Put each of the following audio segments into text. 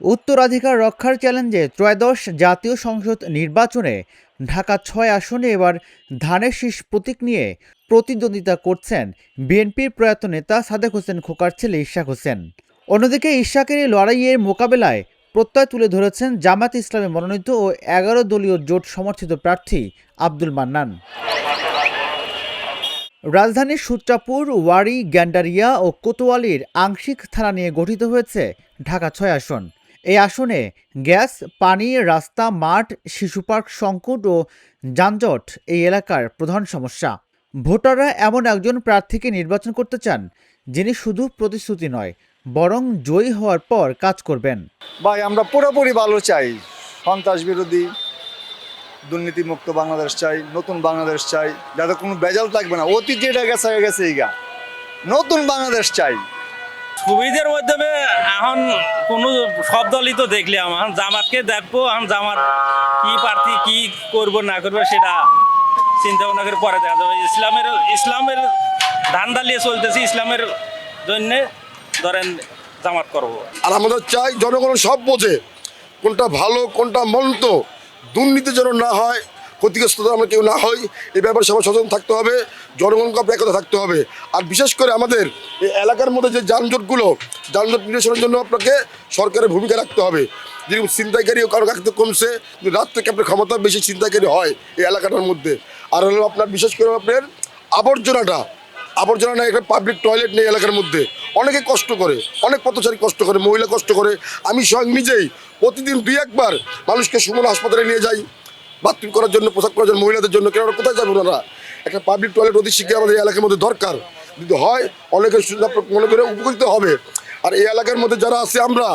উত্তরাধিকার রক্ষার চ্যালেঞ্জে ত্রয়োদশ জাতীয় সংসদ নির্বাচনে ঢাকা ছয় আসনে এবার ধানের শীষ প্রতীক নিয়ে প্রতিদ্বন্দ্বিতা করছেন বিএনপির প্রয়াত নেতা সাদেক হোসেন খোকার ছেলে ইশাক হোসেন। অন্যদিকে ইশাকের এই লড়াইয়ের মোকাবেলায় প্রত্যয় তুলে ধরেছেন জামাত ইসলামে মনোনীত ও এগারো দলীয় জোট সমর্থিত প্রার্থী আব্দুল মান্নান। রাজধানীর সূত্রাপুর, ওয়ারি, গ্যান্ডারিয়া ও কোতোয়ালির আংশিক থানা নিয়ে গঠিত হয়েছে ঢাকা ছয় আসন। এই আসনে গ্যাস, পানি, রাস্তা, মাঠ, শিশু পার্ক সংকট ও যানজট এই এলাকার প্রধান সমস্যা। ভোটাররা এমন একজন প্রার্থীকে নির্বাচন করতে চান, যিনি শুধু প্রতিশ্রুতি নয়, বরং জয়ী হওয়ার পর কাজ করবেন। ভাই, আমরা পুরোপুরি ভালো চাই, সন্ত্রাস বিরোধী, দুর্নীতিমুক্ত বাংলাদেশ চাই, নতুন বাংলাদেশ চাই, যাতে কোনো বেজাল থাকবে না। অতীত যেটা গেছে গেছে নতুন বাংলাদেশ চাই। সুবিধের মাধ্যমে এখন কোনো সব দলই তো দেখলাম এখন জামাতকে দেখব, এখন জামাত কি প্রার্থী, কি করব, না করব সেটা চিন্তা ভাবনা করে পরে দেখা যাবে। ইসলামের ইসলামের ধান দালিয়ে চলতেছে, ইসলামের জন্যে ধরেন জামাত করব। আর আমাদের চাই জনগণ সব বোঝে কোনটা ভালো, কোনটা মন্দ, দুর্নীতি যেন না হয়। ক্ষতিগ্রস্ত আমরা কেউ না হই, এ ব্যাপারে সবাই সচেতন থাকতে হবে জনগণকে আপনার একতা থাকতে হবে। আর বিশেষ করে আমাদের এই এলাকার মধ্যে যে যানজটগুলো, যানজট নিরসনের জন্য আপনাকে সরকারের ভূমিকা রাখতে হবে। যেরকম ছিনতাইকারীও কারও কাছে কমছে রাত থেকে আপনার ক্ষমতা বেশি ছিনতাইকারী হয় এই এলাকাটার মধ্যে। আর হলো আপনার বিশেষ করে আপনার আবর্জনাটা আবর্জনা নেই একটা পাবলিক টয়লেট নেই এলাকার মধ্যে। অনেকে কষ্ট করে, অনেক পথচারী কষ্ট করে, মহিলা কষ্ট করে। আমি স্বয়ং নিজেই প্রতিদিন দুই একবার মানুষকে সুমন হাসপাতালে নিয়ে যাই। বাথরুম করার জন্য, পোশাক করার জন্য, মহিলাদের জন্য, কেন কোথায় যাবে ওনারা? একটা পাবলিক টয়লেট অতি শীঘ্রই আমাদের এলাকার মধ্যে দরকার। যদি হয় অনেকে সুযোগ মনে করে উপকৃত হবে। আর এই এলাকার মধ্যে যারা আছে আমরা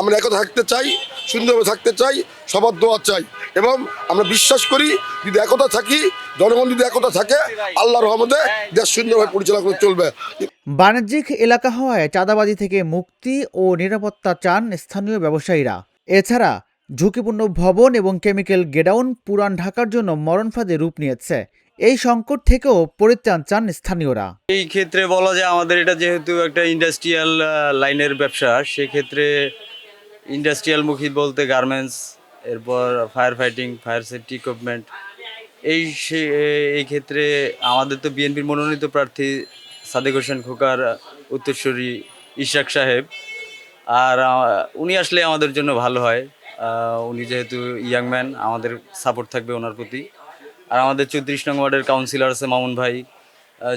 আমরা একতা থাকতে চাই, সুন্দরভাবে থাকতে চাই, সবার দোয়া চাই। এবং আমরা বিশ্বাস করি, যদি একতা থাকি, জনগণ যদি একতা থাকে, আল্লাহর রহমতে দেশ সুন্দরভাবে পরিচালনা করে চলবে। বাণিজ্যিক এলাকা হওয়ায় চাঁদাবাজি থেকে মুক্তি ও নিরাপত্তা চান স্থানীয় ব্যবসায়ীরা। এছাড়া ঝুঁকিপূর্ণ ভবন এবং কেমিক্যাল গেডাউন পুরান ঢাকার জন্য মরণফাঁদে রূপ নিয়েছে। এই সংকট থেকেও পরিত্রাণ চান স্থানীয়রা। এই ক্ষেত্রে বলা যায় আমাদের এটা যেহেতু একটা ইন্ডাস্ট্রিয়াল লাইনের ব্যবসা, সেক্ষেত্রে ইন্ডাস্ট্রিয়ালমুখী বলতে গার্মেন্টস, এরপর fire fighting, fire safety equipment. এই এই ক্ষেত্রে আমাদের তো বিএনপির মনোনীত প্রার্থী সাদেক হোসেন খোকার উত্তরসূরি ইশাক সাহেব। আর উনি আসলে আমাদের জন্য ভালো হয়। উনি যেহেতু ইয়াং ম্যান আমাদের সাপোর্ট থাকবে ওনার প্রতি। আর আমাদের চৌত্রিশ নং ওয়ার্ডের কাউন্সিলর আছে মামুন ভাই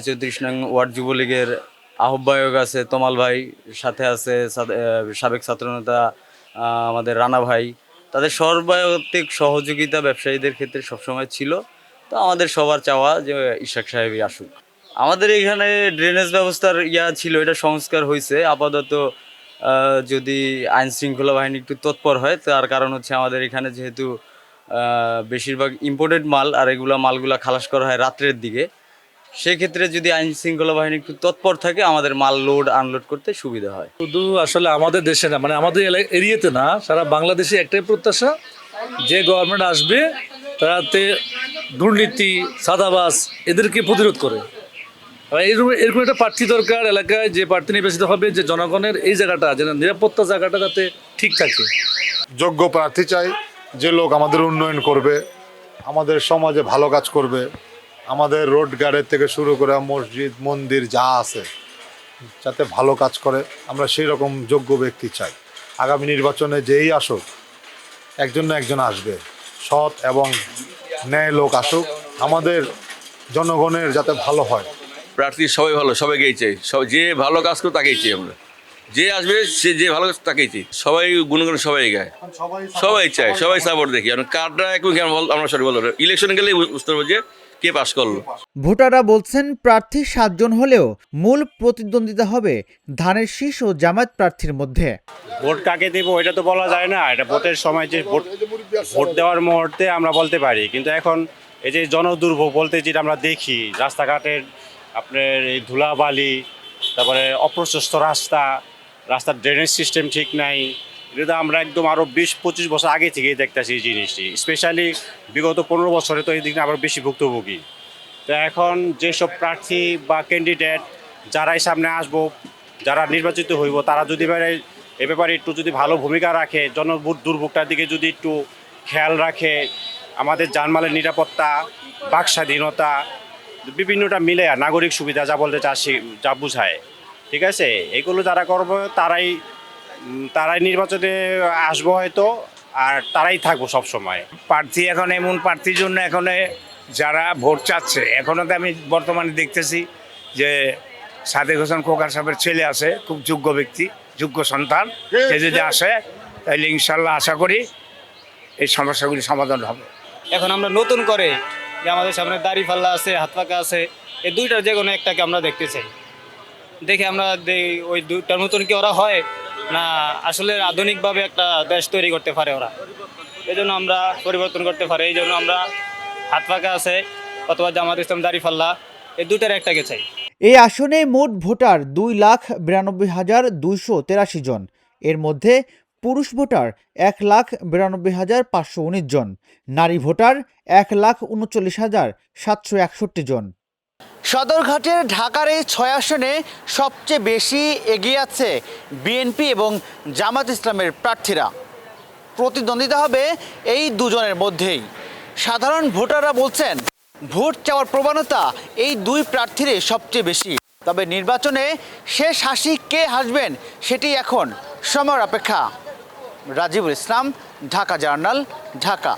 চৌত্রিশ নং ওয়ার্ড যুবলীগের আহ্বায়ক আছে তমাল ভাই, সাথে আছে সাবেক ছাত্রনেতা আমাদের রানা ভাই। তাদের সর্বায়তিক সহযোগিতা ব্যবসায়ীদের ক্ষেত্রে সবসময় ছিল। তো আমাদের সবার চাওয়া যে ইশাক সাহেবই আসুক। আমাদের এখানে ড্রেনেজ ব্যবস্থার ইয়া ছিল, এটা সংস্কার হয়েছে আপাতত যদি আইন শৃঙ্খলা বাহিনী একটু তৎপর হয়, তার কারণ হচ্ছে আমাদের এখানে যেহেতু বেশিরভাগ ইম্পোর্টেড মাল আর এগুলা মালগুলা খালাস করা হয় রাত্রের দিকে। সেক্ষেত্রে যদি আইন শৃঙ্খলা বাহিনী একটু তৎপর থাকে, আমাদের মাল লোড আনলোড করতে সুবিধা হয়। শুধু আসলে আমাদের দেশে না মানে আমাদের এরিয়াতে না, সারা বাংলাদেশে একটাই প্রত্যাশা, যে গভর্নমেন্ট আসবে, তাতে দুর্নীতি সাদাবাস এদেরকে প্রতিরোধ করে। এরকম এরকম একটা প্রার্থী দরকার এলাকায় যে প্রার্থী নির্বাচিত হবে যে জনগণের এই জায়গাটা যেন নিরাপত্তা জায়গাটা যাতে ঠিক থাকে। যোগ্য প্রার্থী চাই, যে লোক আমাদের উন্নয়ন করবে, আমাদের সমাজে ভালো কাজ করবে, আমাদের রোড গার্ডের থেকে শুরু করে মসজিদ, মন্দির যা আছে, যাতে ভালো কাজ করে, আমরা সেই রকম যোগ্য ব্যক্তি চাই। আগামী নির্বাচনে যেই আসুক, একজন না একজন আসবে, সৎ এবং ন্যায় লোক আসুক, আমাদের জনগণের যাতে ভালো হয়। প্রার্থী সবাই ভালো সবাইকেই চাই। সব যে ভালো কাজ করে তাকেই চাই আমরা। যে আসবে সে যে ভালো কাজ তাকেই চাই। সবাই গুণগান সবাই গায়। সবাই চাই সবাই সাপোর্ট দেখি। কারণ কার্ডটা একই কেন বল- আমরা সরি বলব ইলেকশনে গেলেই বু- বুঝতে পারব যে কে পাস করল। ভোটাররা বলছেন প্রার্থী সাতজন হলেও মূল প্রতিদ্বন্দ্বিতা হবে ধানের শীষ ও জামায়াত প্রার্থীর মধ্যে। ভোট কাকে দেবো এটা তো বলা যায় না। এটা ভোটের সময় যে ভোট ভোট দেওয়ার মুহূর্তে আমরা বলতে পারি। কিন্তু এখন এই যে জনদুর্ভোগ বলতে যেটা আমরা দেখি রাস্তাঘাটের আপনার এই ধুলাবালি, তারপরে অপ্রশস্ত রাস্তা, রাস্তার ড্রেনেজ সিস্টেম ঠিক নাই, এটা তো আমরা একদম আরও বিশ, পঁচিশ বছর আগে থেকেই দেখতেছি এই জিনিসটি। স্পেশালি বিগত পনেরো বছরে তো এই দিকে আবার বেশি ভুক্তভোগী। তো এখন যেসব প্রার্থী বা ক্যান্ডিডেট যারাই সামনে আসব, যারা নির্বাচিত হইব, তারা যদি এবারে এ ব্যাপারে একটু যদি ভালো ভূমিকা রাখে জন দুর্ভোগটার দিকে যদি একটু খেয়াল রাখে, আমাদের জানমালের নিরাপত্তা, বাক স্বাধীনতা বিভিন্নটা মিলে নাগরিক সুবিধা যা বলতে চাচ্ছি যা বুঝায়। ঠিক আছে? এগুলো যারা করব তারাই তারাই নির্বাচনে আসব হয়তো আর তারাই থাকব সব সময় প্রার্থী এখন এমন প্রার্থীর জন্য এখন যারা ভোট চাচ্ছে এখনও তো আমি বর্তমানে দেখতেছি যে সাদেক হোসেন খোকার সাহেবের ছেলে আছে খুব যোগ্য ব্যক্তি যোগ্য সন্তান। সে যদি আসে তাহলে ইনশাল্লাহ আশা করি এই সমস্যাগুলি সমাধান হবে। এখন আমরা নতুন করে যে আমাদের সামনে দাড়ি ফাল্লা আছে, হাত পাকা আছে, এই দুইটার যে কোনো একটাকে আমরা দেখতে চাই। দেখে আমরা ওই দুইটার মতন কি ওরা হয়? না, আসলে আধুনিকভাবে একটা দেশ তৈরি করতে পারে ওরা। এই জন্য আমরা পরিবর্তন করতে পারি এই জন্য আমরা হাত পাকা আছে, অথবা জামাত ইসলাম দাড়ি পাল্লা এই দুইটার একটাকে চাই। এই আসনে মোট ভোটার দুই লাখ বিরানব্বই হাজার দুইশো তেরাশি জন। এর মধ্যে পুরুষ ভোটার এক লাখ বিরানব্বই হাজার পাঁচশো উনিশ জন, নারী ভোটার এক লাখ উনচল্লিশ হাজার সাতশো একষট্টি জন। সদরঘাটের ঢাকার এই ছয় আসনে সবচেয়ে বেশি এগিয়ে আছে বিএনপি এবং জামাত ইসলামের প্রার্থীরা। প্রতিদ্বন্দ্বিতা হবে এই দুজনের মধ্যেই। সাধারণ ভোটাররা বলছেন, ভোট চাওয়ার প্রবণতা এই দুই প্রার্থীরই সবচেয়ে বেশি। তবে নির্বাচনে শেষ হাসি কে হাসবেন সেটি এখন সময়ের অপেক্ষা। রাজিবুল ইসলাম ঢাকা জার্নাল ঢাকা।